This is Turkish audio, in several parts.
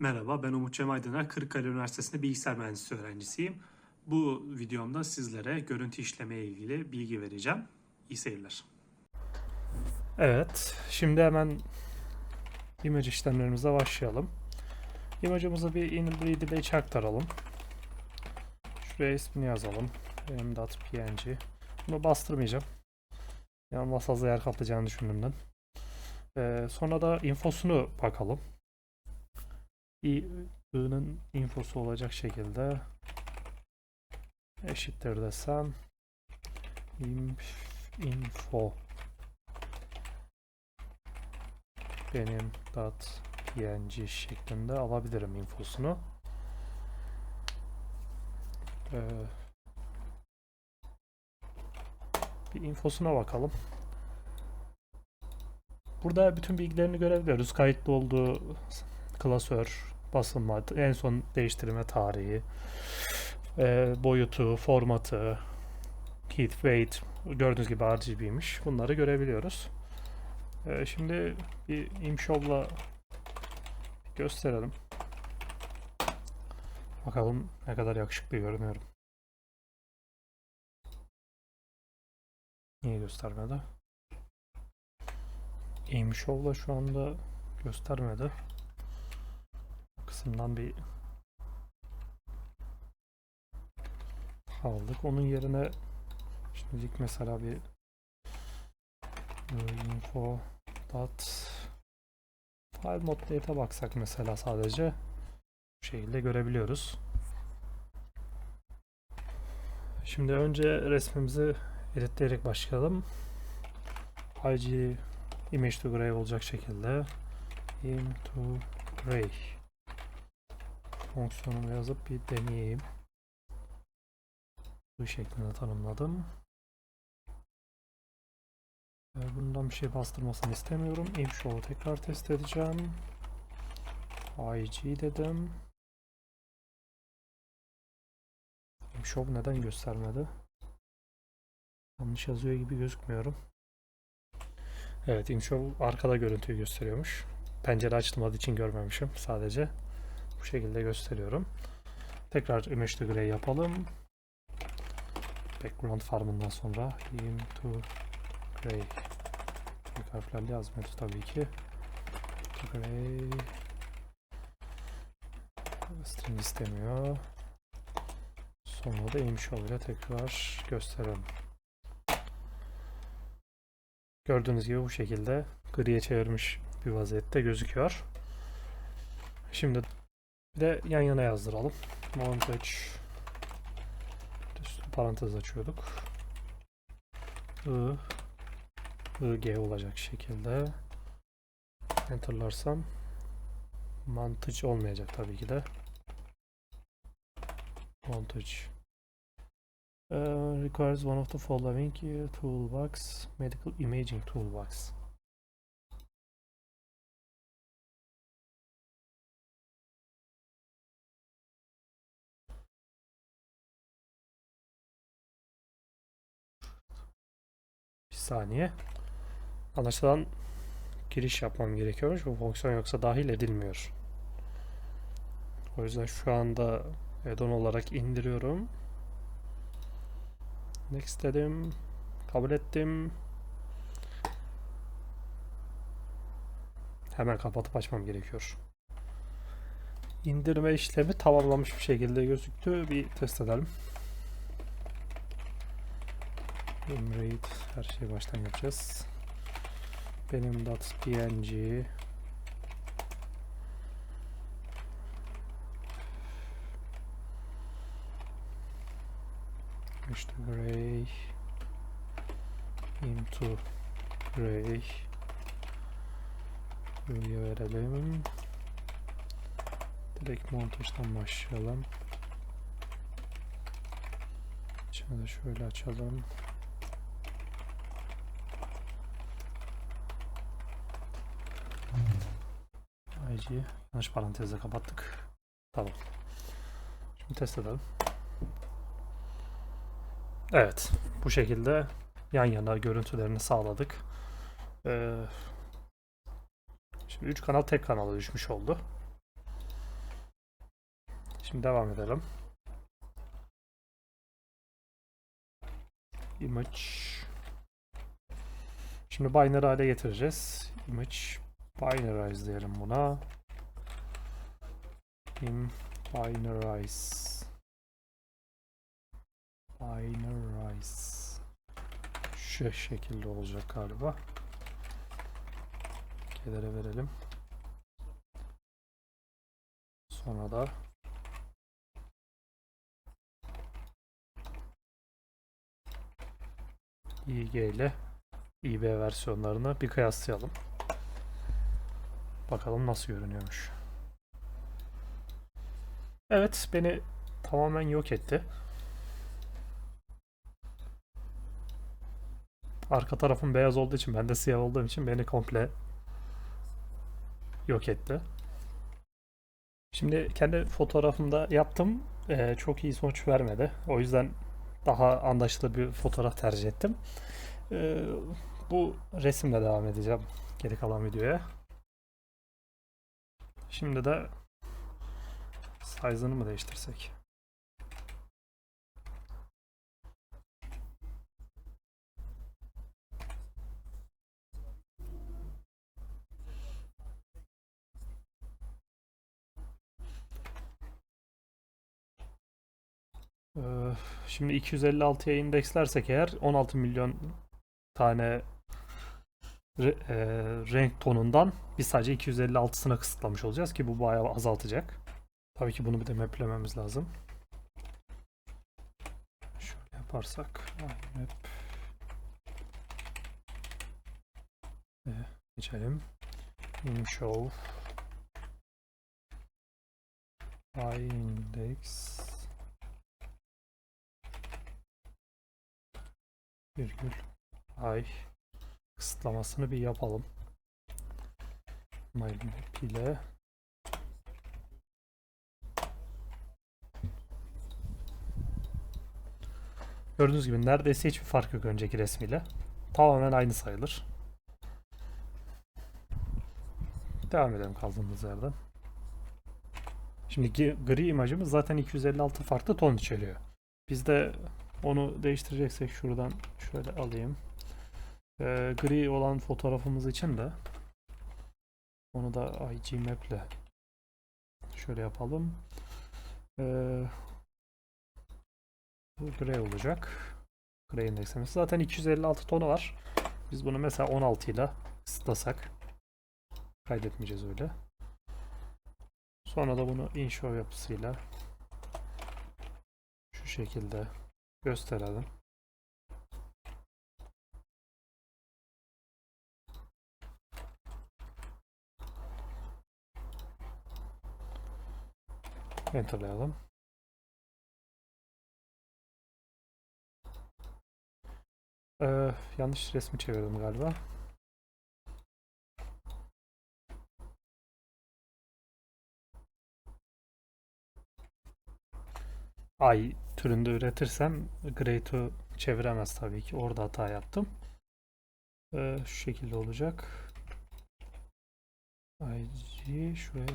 Merhaba, ben Umut Cem Aydıner, Kırıkkale Üniversitesi'nde bilgisayar mühendisliği öğrencisiyim. Bu videomda sizlere görüntü işleme ile ilgili bilgi vereceğim. İyi seyirler. Evet, şimdi hemen image işlemlerimize başlayalım. Image'ımızı bir InBreed ile aktaralım. Şuraya ismini yazalım. m.png Bunu bastırmayacağım. Yani fazla yer kaplayacağını düşündüğümden. Ee, sonra da infosunu bakalım. İ'nin infosu olacak şekilde eşittir desem inf, info benim dot png şeklinde alabilirim infosunu. Ee, bir infosuna bakalım. Burada bütün bilgilerini görebiliyoruz. Kayıtlı olduğu klasör, basılma, en son değiştirme tarihi, e, boyutu, formatı, heat, weight, gördüğünüz gibi RGB'miş. Bunları görebiliyoruz. E, şimdi bir imshow'la gösterelim. Bakalım ne kadar yakışıklı görünüyorum. Niye göstermedi? imshow'la şu anda göstermedi kısımdan bir aldık. Onun yerine şimdilik mesela bir info dot file mod date'e baksak mesela sadece bu şekilde görebiliyoruz. Şimdi önce resmimizi editleyerek başlayalım. IG image to gray olacak şekilde into gray fonksiyonumu yazıp bir deneyeyim. Bu şeklinde tanımladım. Bundan bir şey bastırmasını istemiyorum. Imshow'u tekrar test edeceğim. IG dedim. Imshow neden göstermedi? Yanlış yazıyor gibi gözükmüyorum. Evet, Imshow arkada görüntüyü gösteriyormuş. Pencere açılmadığı için görmemişim sadece. Bu şekilde gösteriyorum. Tekrar image to gray yapalım. Background farmından sonra into gray. Büyük harflerle yazmıyoruz tabii ki. Gray string istemiyor. Sonra da image ile tekrar gösterelim. Gördüğünüz gibi bu şekilde griye çevirmiş bir vaziyette gözüküyor. Şimdi de yan yana yazdıralım. Montage parantez açıyorduk. I IG olacak şekilde enterlarsam montage olmayacak tabii ki de. Montage uh, requires one of the following toolbox medical imaging toolbox saniye. Anlaşılan giriş yapmam gerekiyormuş. Bu fonksiyon yoksa dahil edilmiyor. O yüzden şu anda add-on olarak indiriyorum. Next dedim. Kabul ettim. Hemen kapatıp açmam gerekiyor. İndirme işlemi tamamlamış bir şekilde gözüktü. Bir test edelim. Imread her şeyi baştan yapacağız. Benim .png işte gray into gray buraya verelim. Direkt montajdan başlayalım. De şöyle açalım. IG'yi yanlış parantezle kapattık. Tamam. Şimdi test edelim. Evet. Bu şekilde yan yana görüntülerini sağladık. Ee, şimdi 3 kanal tek kanala düşmüş oldu. Şimdi devam edelim. Image. Şimdi binary hale getireceğiz. Image binarize diyelim buna. Im binarize. Binarize. Şu şekilde olacak galiba. Kedere verelim. Sonra da IG ile IB versiyonlarını bir kıyaslayalım. Bakalım nasıl görünüyormuş. Evet, beni tamamen yok etti. Arka tarafım beyaz olduğu için, ben de siyah olduğum için beni komple yok etti. Şimdi kendi fotoğrafımda yaptım. Ee, çok iyi sonuç vermedi. O yüzden daha anlaşılır bir fotoğraf tercih ettim. Ee, bu resimle devam edeceğim geri kalan videoya. Şimdi de size'ını mı değiştirsek? Ee, Şimdi 256'ya indekslersek eğer 16 milyon tane e, renk tonundan biz sadece 256'sına kısıtlamış olacağız ki bu bayağı azaltacak. Tabii ki bunu bir de maplememiz lazım. Şöyle yaparsak map Ee, geçelim. Show index virgül ay kısıtlamasını bir yapalım. MyMap ile Gördüğünüz gibi neredeyse hiçbir fark yok önceki resmiyle. Tamamen aynı sayılır. Devam edelim kaldığımız yerden. Şimdi gri imajımız zaten 256 farklı ton içeriyor. Biz de onu değiştireceksek şuradan şöyle alayım. Ee, gri olan fotoğrafımız için de onu da IG Map ile şöyle yapalım. Ee, bu gray olacak. Gray indeksimiz. Zaten 256 tonu var. Biz bunu mesela 16 ile kısıtlasak kaydetmeyeceğiz öyle. Sonra da bunu inshow yapısıyla şu şekilde gösterelim. Enterlayalım. Ee, yanlış resmi çevirdim galiba. Ay türünde üretirsem Grey çeviremez tabii ki. Orada hata yaptım. Ee, şu şekilde olacak. IG şuraya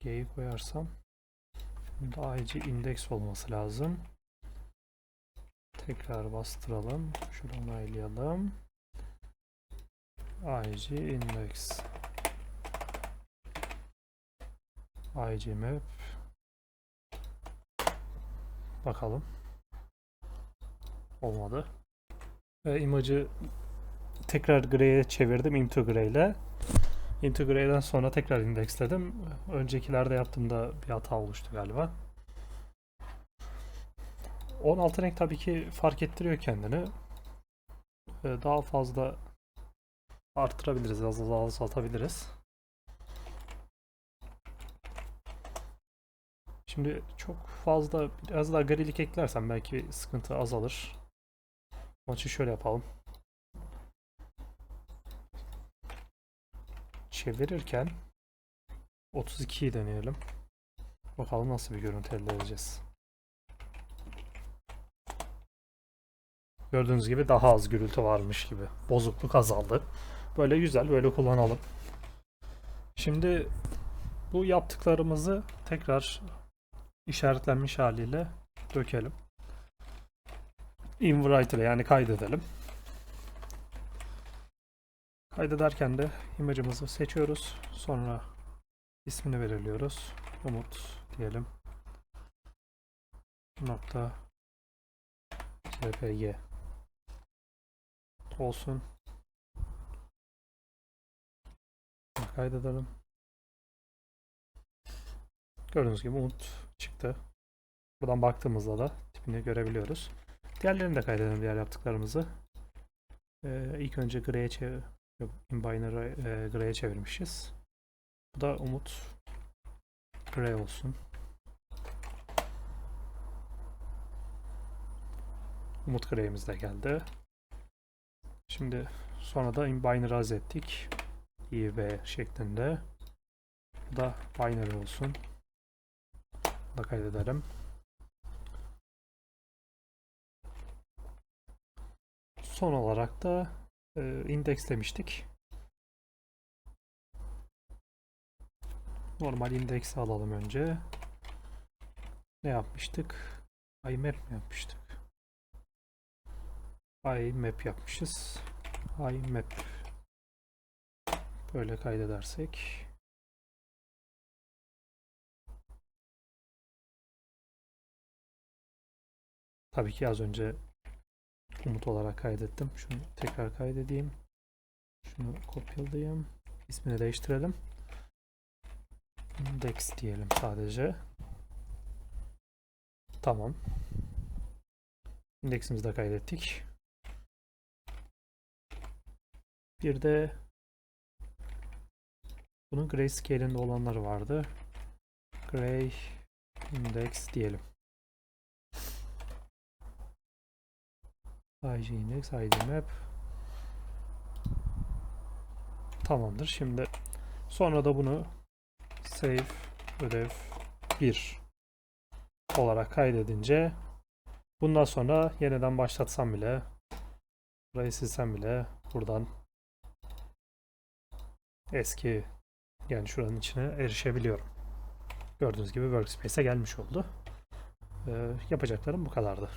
G'yi koyarsam IG index olması lazım. Tekrar bastıralım. Şunu onaylayalım. IG index IG map Bakalım. Olmadı. Ve imajı tekrar gray'e çevirdim into gray ile. Into gray'den sonra tekrar indeksledim. Öncekilerde yaptığımda bir hata oluştu galiba. 16 renk tabii ki fark ettiriyor kendini. Ee, Daha fazla arttırabiliriz, az az azaltabiliriz. Şimdi çok fazla biraz daha grilik eklersem belki sıkıntı azalır. Maçı şöyle yapalım. Çevirirken 32'yi deneyelim. Bakalım nasıl bir görüntü elde edeceğiz. Gördüğünüz gibi daha az gürültü varmış gibi. Bozukluk azaldı. Böyle güzel, böyle kullanalım. Şimdi bu yaptıklarımızı tekrar işaretlenmiş haliyle dökelim. Invite ile yani kaydedelim. Kaydederken de imajımızı seçiyoruz. Sonra ismini belirliyoruz. Umut diyelim. Nokta jpg olsun. Kaydedelim. Gördüğünüz gibi Umut çıktı. Buradan baktığımızda da tipini görebiliyoruz. Diğerlerini de kaydedelim diğer yaptıklarımızı. Ee, ilk önce çevir yok, inbiner'ı e, gray'e çevirmişiz. Bu da Umut gray olsun. Umut gray'imiz de geldi. Şimdi sonra da inbiner az ettik. i v şeklinde. Bu da binary olsun. Bunu da kaydedelim. Son olarak da e, indeks demiştik. Normal indeksi alalım önce. Ne yapmıştık? IMAP mi yapmıştık? IMAP yapmışız. IMAP böyle kaydedersek Tabii ki az önce Umut olarak kaydettim. Şunu tekrar kaydedeyim. Şunu kopyalayayım. İsmini değiştirelim. Index diyelim sadece. Tamam. İndeksimizi de kaydettik. Bir de bunun grayscale'inde olanları vardı. Gray index diyelim. IG index, ID map. Tamamdır. Şimdi sonra da bunu save ödev 1 olarak kaydedince bundan sonra yeniden başlatsam bile burayı silsem bile buradan eski yani şuranın içine erişebiliyorum. Gördüğünüz gibi Workspace'e gelmiş oldu. Ee, yapacaklarım bu kadardı.